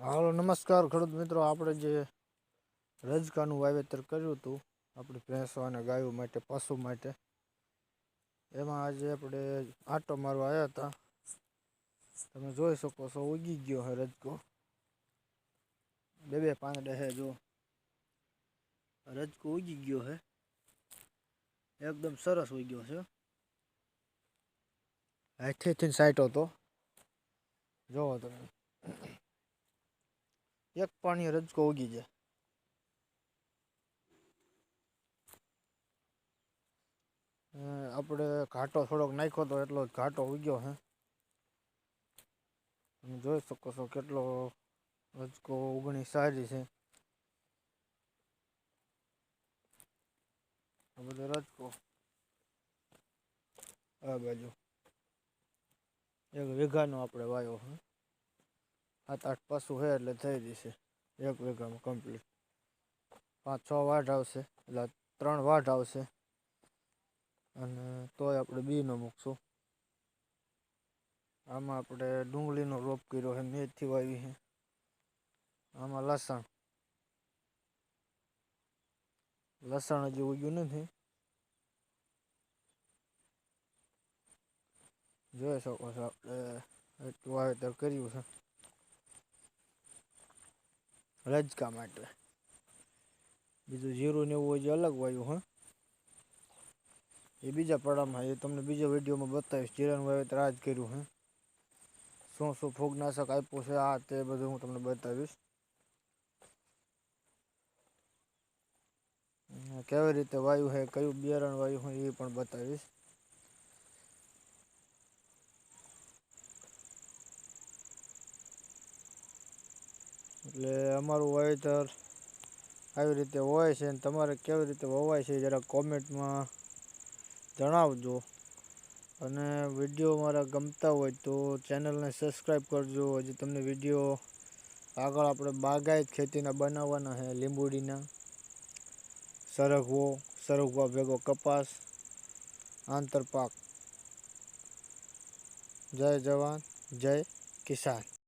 હાલો, નમસ્કાર ખેડૂત મિત્રો. આપણે જે રજકાનું વાવેતર કર્યું હતું, આપણી ભેંસો અને ગાયો માટે, પશુ માટે, એમાં આજે આપણે આટો મારવા આવ્યા હતા. તમે જોઈ શકો છો, ઉગી ગયો છે રજકો. બે બે પાંદડે છે જો. રજકો ઉગી ગયો છે એકદમ સરસ ઉગ્યો છે. હાથેથી સાઈટો તો. જોવો તમે. એક પાણી રજકો ઉગી જાય. આપણે ઘાટો થોડોક નાખ્યો તો એટલો જ ઘાટો ઉગ્યો હે. તમે જોઈ શકો છો કેટલો રજકો ઉગણી સારી છે. આ બધો રજકો આ બાજુ એક વીઘાનો આપણે વાયો છે સાત, આઠ પશુ છે એટલે થઈ જશે. એક વીઘામાં કમ્પ્લીટ પાંચ, છ વાઢ આવશે. એટલે ત્રણ વાઢ આવશે. અને તોય આપણે બીનો મૂકશું. આમાં આપણે ડુંગળીનો રોપ કર્યો છે, મેથી વાવી છે. આમાં લસણ. લસણ હજી ઉગ્યું નથી. જોઈ શકો છો આપણે, એટલું વાવેતર કર્યું છે. રજકા માટે? બીજું જીરું ને એવું હોય જે અલગ વાયું, હે. એ બીજા પડામાં એ તમને બીજા વિડીયોમાં બતાવીશ. જીરાનું વાવેતર આ જ કર્યું છે શું શું ફૂગનાશક આપ્યું છે, આ તે બધું હું તમને બતાવીશ. અને કેવી રીતે વાયુ છે કયું બિયારણ વાયુ છે એ પણ બતાવીશ. એટલે અમારું વાવેતર આવી રીતે હોય છે અને તમારે કેવી રીતે વવાય છે જરા કોમેન્ટમાં જણાવજો. અને વીડિયો મારા ગમતા હોય તો ચેનલને સબસ્ક્રાઈબ કરજો. હજી તમને વીડિયો આગળ આપણે બાગાયત ખેતીના બનાવવાના છે, લીંબુડીના, સરગવો, સરગવા ભેગો કપાસ, આંતરપાક. જય જવાન, જય કિસાન.